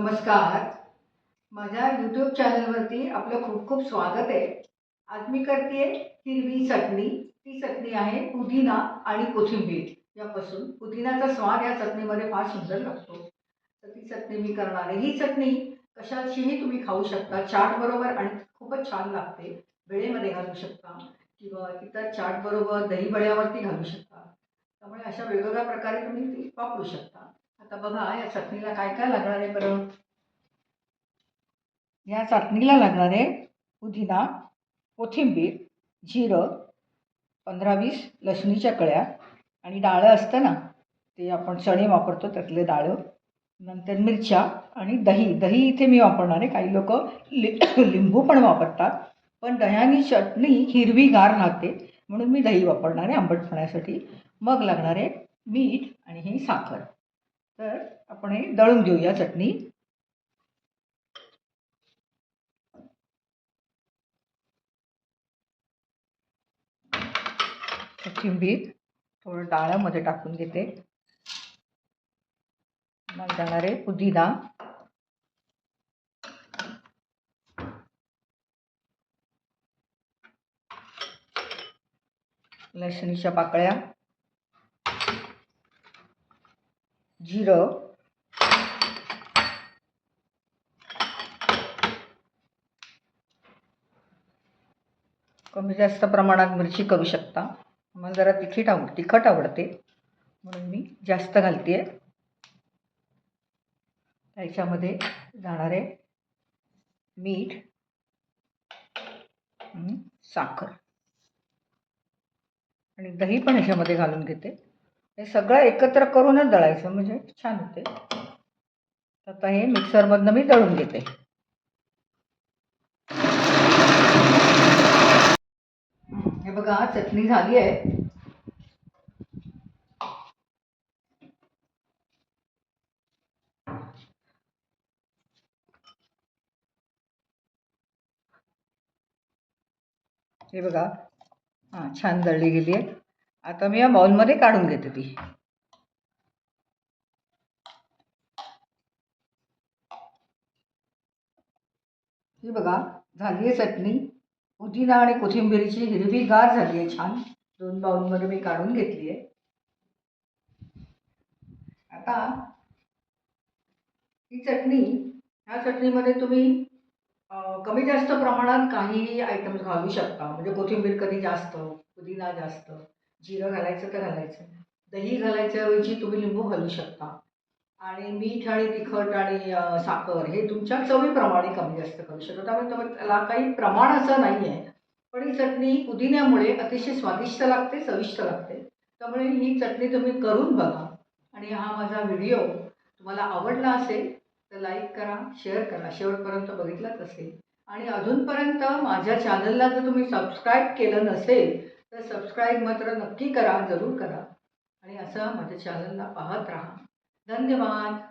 नमस्कार. माझ्या यूट्यूब चॅनलवरती आपलं खूप खूप स्वागत आहे. आज मी करते हिरवी चटणी. ती चटणी आहे पुदिना आणि कोथिंबीर. यापासून पुदिनाचा स्वाद या चटणीमध्ये फार सुंदर लागतो. तर ती चटणी मी करणार आहे. ही चटणी कशाचीही तुम्ही खाऊ शकता. चाट बरोबर आणि खूपच छान लागते. वेळेमध्ये घालू शकता किंवा इतर चाट बरोबर दही घालू शकता. त्यामुळे अशा वेगवेगळ्या प्रकारे तुम्ही ती वापरू शकता. आता बघा या चटणीला काय काय लागणार आहे बरं? या चटणीला लागणार आहे पुदिना कोथिंबीर जिरं पंधरा वीस लसणीच्या कळ्या आणि डाळं असतं ना ते आपण चणे वापरतो त्यातले डाळं. नंतर मिरच्या आणि दही. दही इथे मी वापरणार आहे. काही लोक लि लिंबू पण वापरतात. पण दह्यानी चटणी हिरवीगार राहते. म्हणून मी दही वापरणार आहे आंबटपणासाठी. मग लागणार आहे मीठ आणि ही साखर. तर आपण हे दळून घेऊया चटणी. कोथिंबीर थोडं डाळामध्ये टाकून घेते. मग जाणार आहे पुदिना. लसणीच्या पाकळ्या. जिरं. कमी जास्त प्रमाणात मिरची करू शकता. मला जरा तिखट आवड तिखट आवडते. म्हणून मी जास्त घालते आहे त्याच्यामध्ये जाणार आहे मीठ. साखर. आणि दही पण ह्याच्यामध्ये घालून घेते. हे सगळं एकत्र करूनच दळायचं, म्हणजे छान होते. आता हे मिक्सरमधनं मी दळून घेते. हे बघा, चटणी झाली आहे. हे बघा, हाँ, छान दळली गेली आहे. आता मी या बाउलमध्ये काढून घेते ती. ही बघा झाली आहे चटणी. पुदिना आणि कोथिंबीरीची हिरवी गार झाली आहे छान. दोन बाउलमध्ये मी काढून घेतली आहे. आता ही चटणी ह्या चटणीमध्ये तुम्ही कमी जास्त प्रमाणात काही आयटम्स घालू शकता. म्हणजे कोथिंबीर कधी जास्त पुदिना जास्त. जिरं घालायचं तर घालायचं. दही घालायच्याऐवजी तुम्ही लिंबू घालू शकता. आणि मीठ आणि तिखट आणि साखर हे तुमच्या चवीप्रमाणे कमी जास्त करू शकता. त्यामुळे तुम्ही त्याला काही प्रमाण असं नाही आहे पण ही चटणी पुदिन्यामुळे अतिशय स्वादिष्ट लागते चविष्ट लागते. त्यामुळे ही चटणी तुम्ही करून बघा. आणि हा माझा व्हिडिओ तुम्हाला आवडला असेल तर लाईक करा शेअर करा. शेवटपर्यंत बघितलंच असेल. आणि अजूनपर्यंत माझ्या चॅनलला जर तुम्ही सबस्क्राईब केलं नसेल तर सबस्क्राईब मात्र नक्की करा जरूर करा. आणि असं माझ्या चॅनलला पाहत राहा. धन्यवाद.